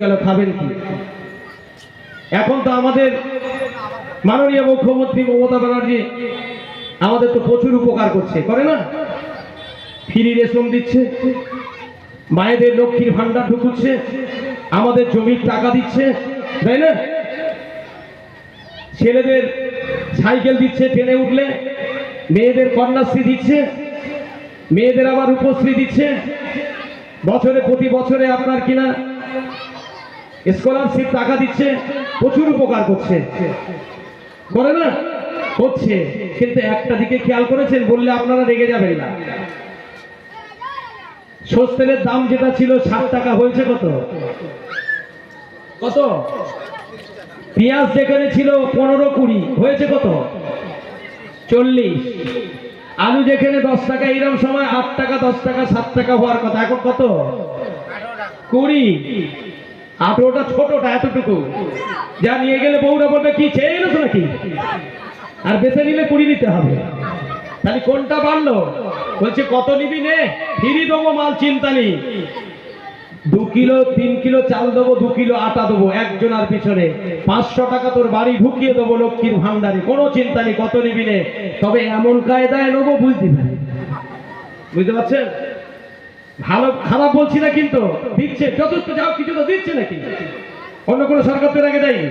গেল, খাবেন কি? এখন তো আমাদের মাননীয় মুখ্যমন্ত্রী মমতা ব্যানার্জি আমাদের তো প্রচুর উপকার করছে, করে না? ফ্রি রেশন দিচ্ছে, মায়েদের লক্ষ্মীর ভান্ডার ঢুকুচ্ছে, আমাদের জমির টাকা দিচ্ছে, তাই না? ছেলেদের সাইকেল দিচ্ছে ট্রেনে উঠলে, মেয়েদের কন্যাশ্রী দিচ্ছে, মেয়েদের আবার উপশ্রী দিচ্ছে। বছরে, প্রতি বছরে আপনার কিনা স্কলারশিপ টাকা দিচ্ছে, প্রচুর উপকার করছে। করে না? হচ্ছে কিন্তু একটা দিকে খেয়াল করেছেন, বললে আপনারা রেগে যাবেন না। সর্ষে তেলের দাম যেটা ছিল ষাট টাকা, হয়েছে কত? কত? পেঁয়াজ যেখানে ছিল পনেরো কুড়ি, হয়েছে কত? চল্লিশ। আলু যেখানে দশ টাকা এরকম সময় আট টাকা, দশ টাকা, সাত টাকা হওয়ার কথা। এখন কত? কুড়ি। আঠেরোটা ছোটটা এতটুকু। যা নিয়ে গেলে বউরা বলবে, কি, চেয়ে এনেছো নাকি? আর বেছে নিলে কুড়ি নিতে হবে। তাহলে কোনটা বাড়লো? বলছে, কত নিবি নে? ফিরি দেবো, মাল চিন্তা নেই। দু কিলো, তিন কিলো চাল দেবো, দু কিলো আটা দেবো, একজনের পিছনে। পাঁচশো টাকা তোর বাড়ি ঢুকিয়ে দেবো, লক্ষ্মীর ভান্ডারে কোনো চিন্তা নেই, কত নিবি নে? তবে এমন কায়দায় নেব, বুঝতে পারি। বুঝতে পারছেন? ভালো, খারাপ বলছি না কিন্তু দিচ্ছে, যথেষ্ট যাও কিছু তো দিচ্ছে নাকি? অন্য কোনো সরকার তো এর আগে দেয়নি।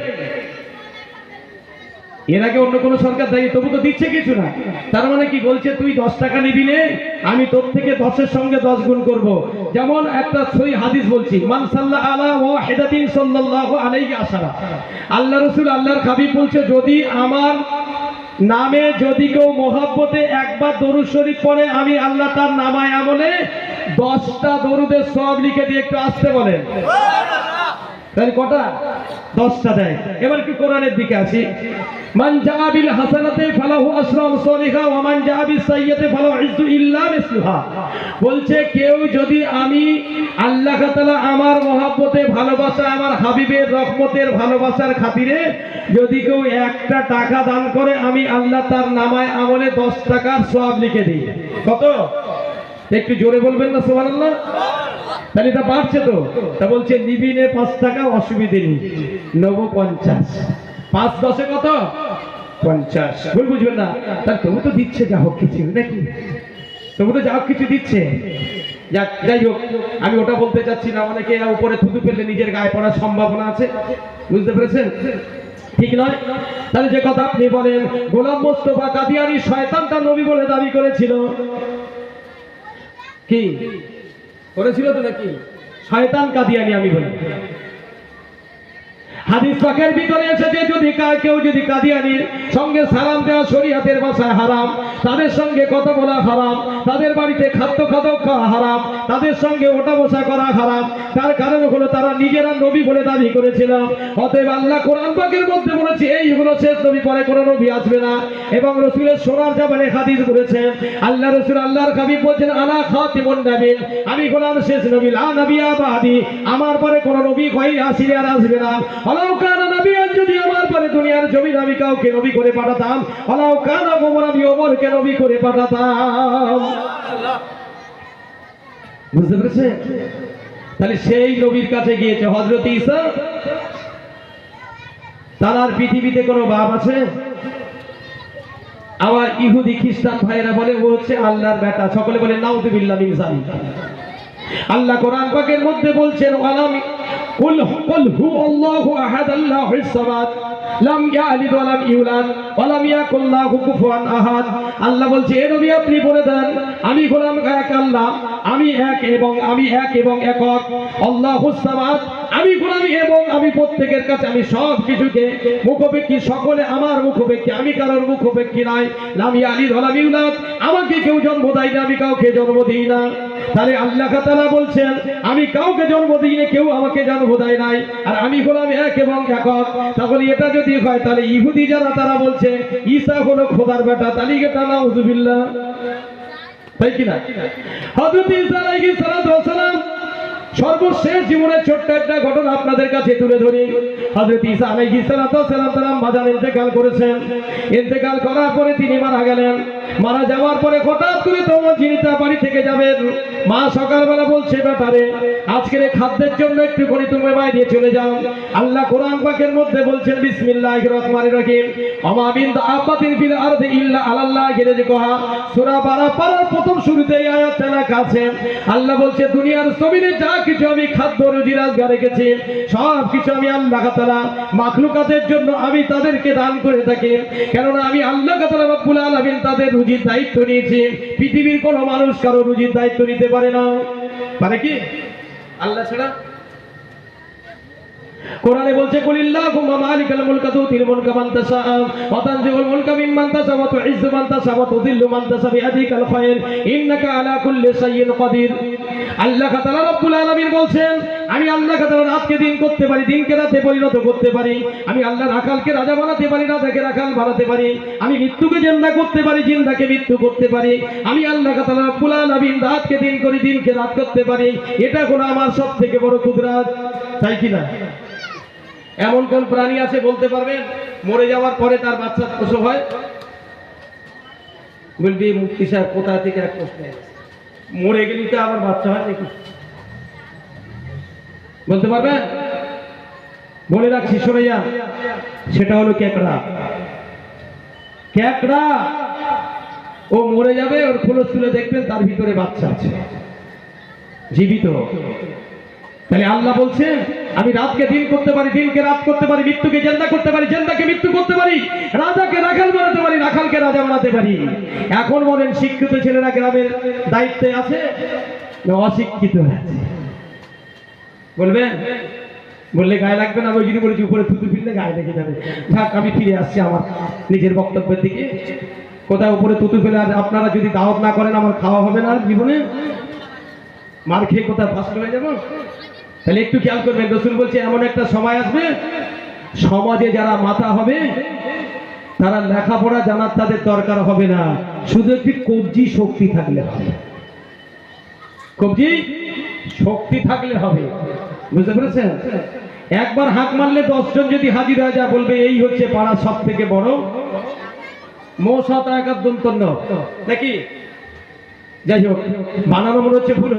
এর আগে অন্য কোনো সরকার দেয়নি, তবু তো দিচ্ছে কিছু না। তার মানে কি বলছে, তুই দশ টাকা নিবি নে, আমি তোর থেকে দশের সঙ্গে দশ গুণ করব। যেমন একটা সই হাদিস বলছি, মান সাল্লাহ আলা ও হেদাতিন সাল্লাল্লাহু আলাইহি আসারা আল্লাহ রসুল আল্লাহর হাবিব বলছে, যদি আমার নামে যদি কেউ মোহাব্বতে একবার দরুদ শরীফ পড়ে, আমি আল্লাহ তার নামায় আমলে দশটা দরুদের সব লিখে দিয়ে একটু আসতে বলেন। তাহলে কটা? দশটা দেয়। এবার কি কোরআনের দিকে আসি। মান হাসানাতে বলছে, কেউ যদি আমি আল্লাহ আমার মহব্বতে ভালোবাসা, আমার হাবিবের রহমতের ভালোবাসার খাতিরে যদি কেউ একটা টাকা দান করে, আমি আল্লাহ তার নামায় আমলে দশ টাকার সওয়াব লিখে দিই। কত? একটু জোরে বলবেন না, সুবহানাল্লাহ? তাহলে এটা বাড়ছে তো। তা বলছে, নিবিনে পাঁচ টাকা, অসুবিধে নেই। নব পঞ্চাশ। পাঁচ দশে কত? পঞ্চাশ। ভুল বুঝবেন না। তার তবু তো দিচ্ছে যা হোক কিছু, নাকি? তবু তো যা হোক কিছু দিচ্ছে। যাক, যাই হোক, আমি ওটা বলতে চাচ্ছি না। অনেকে উপরে থুতু ফেললে নিজের গায়ে পড়ার সম্ভাবনা আছে। বুঝতে পেরেছেন? ঠিক নয়? তাহলে যে কথা আপনি বলেন, গোলাম মোস্তফা কাদিয়ানি শয়তানটা নবী বলে দাবি করেছিল। কি? করেছিল তো নাকি? শয়তান কাদিয়ানি আমি বলি। হাদিস পাকের ভিতরে এসেছে, যদি কেউ যদি কাদিয়ানির সঙ্গে সালাম দেওয়া শরীয়তের ভাষায় হারাম তাদের সঙ্গে কথা বলা হারাম, তাদের বাড়িতে খাদ্য খাদক খাওয়া হারাম, তাদের সঙ্গে ওঠা বসা করা হারাম। তার কারণ হলো তারা নিজেরা নবী বলে দাবি করেছিল অতএব আল্লাহ কোরআন পাকের মধ্যে বলেছে এই হলো শেষ নবী, পরে কোনো নবী আসবে না। এবং রসুলের সোনার জামানে হাদিস বলেছেন, আল্লাহ রসুল আল্লাহর কাবি বলছেন আনা খাতিমুন নাবিন আমি গোলাম শেষ নবী, লা নবিয়া বাদি। আমার পরে কোনো নবী কই আসিলে আর আসবে না। হলাও কানা তাহলে সেই নবীর কাছে গিয়েছে হজরত ঈসা। তার আর পৃথিবীতে কোনো বাপ আছে? আমার ইহুদি খ্রিস্টান ভাইয়েরা বলে, ও হচ্ছে আল্লাহর বেটা। সকলে বলে, নাউজুবিল্লাহ জালিক আল্লাহ কোরআন পাকের মধ্যে বলছেন আলাম কুল কুল হু আল্লাহু আহাদ আল্লাহুস সামাদ লাম ইয়ালিদ ওয়া লাম ইউলাদ ওয়া লাম ইয়াকুল লাহু আল্লাহ বলছে, এ নবী, আপনি বলে দেন, আমি গোলাম এক আল্লাহ। আমি এক এবং আমি এক এবং একক। আল্লাহুস সামাদ, আমি গোলামি এবং আমি প্রত্যেকের কাছে আমি সব কিছুকে মুখোপেক্ষী সকলে আমার মুখোপেক্ষী আমি কারোর মুখোপেক্ষী নাই। লামি আলী ধলাম ইউলাদ, আমাকে কেউ জন্ম দেয় না, আমি কাউকে জন্ম দিই না। তাহলে আল্লাহ তাআলা বলছেন, আমি কাউকে জন্ম দিয়ে কেউ আমাকে জন্ম দেয় নাই। আর আমি হলাম এক এবং একক। তাহলে এটা যদি হয়, তাহলে ইহুদি যারা, তারা বলছে, ঈসা হলো খোদার বেটা তাহলে এটা নাউজুবিল্লাহ। তাই কিনা? ওয়াস সর্বশেষ জীবনের ছোট্ট একটা ঘটনা আপনাদের কাছে তুলে ধরি। হযরত ঈসা আলাইহিস সালাতু সালাম তারা মাজান ইন্তেকাল করেছেন। ইন্তেকাল করার পরে তিনি মারা গেলেন। মারা যাওয়ার পরে হঠাৎ করে তোমার জিনিতা বাড়ি থেকে যাবেন মা সকালবেলা বলছে, ব্যাপারে, আজকের এই খাদ্যের জন্য একটু করে তুমি বাইরে চলে যাও। আল্লাহ কোরআন পাকের মধ্যে বলছেন, বিসমিল্লাহির রহমানির রহিম। আমা বিন দাআবাতিন ফিল আরদি ইল্লা আলাল্লাহ রিজকুহা। সূরা বারা পারার প্রথম শুরুতে এই আয়াতটা লেখা আছে। আল্লাহ বলছে, দুনিয়ার জমিনে যা কিছু আমি খাদ্য, রুজি, রাজগার রেখেছি, সব কিছু আমি আল্লাহ তাআলা মাখলুকাতের জন্য আমি তাদেরকে দান করে থাকি। কেননা আমি আল্লাহ তাআলা রব্বুল আলামিন তাদের রুজির দায়িত্ব নিয়েছি। পৃথিবীর কোনো মানুষ কারও রুজির দায়িত্ব নিতে পারে না। পারে কি? আল্লাহ ছাড়া। কোরআনে বলছে কুলিল্লাহুম্মা মালিকাল মুলকা তুতিল মুলকা মান ওয়া তানজিউল মুলকা মিম্মান তাশা ওয়া তুইজ্জু মান ওয়া তুযিল্লু মান তাশা খায়র। ইন্নাকা আলা কুল্লি শাইইন কাদির। আল্লাহ তাআলা রব্বুল আলামিন বলছেন, আমি আল্লাহ তাআলা রাতকে দিন করতে পারি, দিনকে রাতে পরিণত করতে পারি, আমি আল্লাহ রাখালকে রাজা বানাতে পারি, রাজাকে রাখাল বানাতে পারি, আমি মৃত্যুকে জিন্দা করতে পারি, জিন্দাকে মৃত্যু করতে পারি, আমি আল্লাহ তাআলা রব্বুল আলামিন রাতকে দিন করি, দিনকে রাত করতে পারি, এটা কোনো আমার সবথেকে বড় কুদরত, তাই কি না এমন কোন প্রাণী আছে বলতে পারবেন, মরে যাওয়ার পরে তার বাচ্চা প্রসব হয় বলবি মুক্তি সাহেব, কোথা থেকে এক প্রশ্ন। মরে গেলি তো আবার বাচ্চা হয় নাকি বলতে পারবেন বলে রাখছি শুনে সেটা হলো ক্যাকড়া। ক্যাকড়া, ও মরে যাবে, ওর খোলস তুলে দেখবেন তার ভিতরে বাচ্চা আছে। জীবিত। তাহলে আল্লাহ বলছেন আমি রাতকে দিন করতে পারি, দিনকে রাত করতে পারি, মৃত্যুকে জেন্দা করতে পারি, জেন্দাকে মৃত্যু করতে পারি, রাজাকে রাখাল বানাতে পারি রাখালকে রাজা বানাতে পারি। এখন বলেন, শিক্ষিত ছেলেরা গ্রামের দায়িত্বে আছে না অশিক্ষিত আছে? বলবেন? বললে গায়ে লাগবে না ওই যদি বলেছি, উপরে থুতু ফিরলে গায়ে লেগে যাবে। থাক, আমি ফিরে আসছি আমার নিজের বক্তব্যের দিকে। কোথায় উপরে থুতু ফেলে আর আপনারা যদি দাওয়াত না করেন, আমার খাওয়া হবে না জীবনে। মার খেয়ে কোথায় ফাঁস করে যাব? তাহলে একটু খেয়াল করবেন, রসুল বলছে, এমন একটা সময় আসবে, সমাজে যারা মাথা হবে তারা লেখাপড়া জানার তাদের দরকার হবে না। শুধু একটি কবজি শক্তি থাকলে হবে। কবজি শক্তি থাকলে হবে। বুঝতে পেরেছেন? একবার হাত মারলে দশজন যদি হাজির হয়ে যায়, বলবে, এই হচ্ছে পাড়া সব থেকে বড় মৌ সাত একার নাকি? যাই হোক, বানানো মনে হচ্ছে ভুল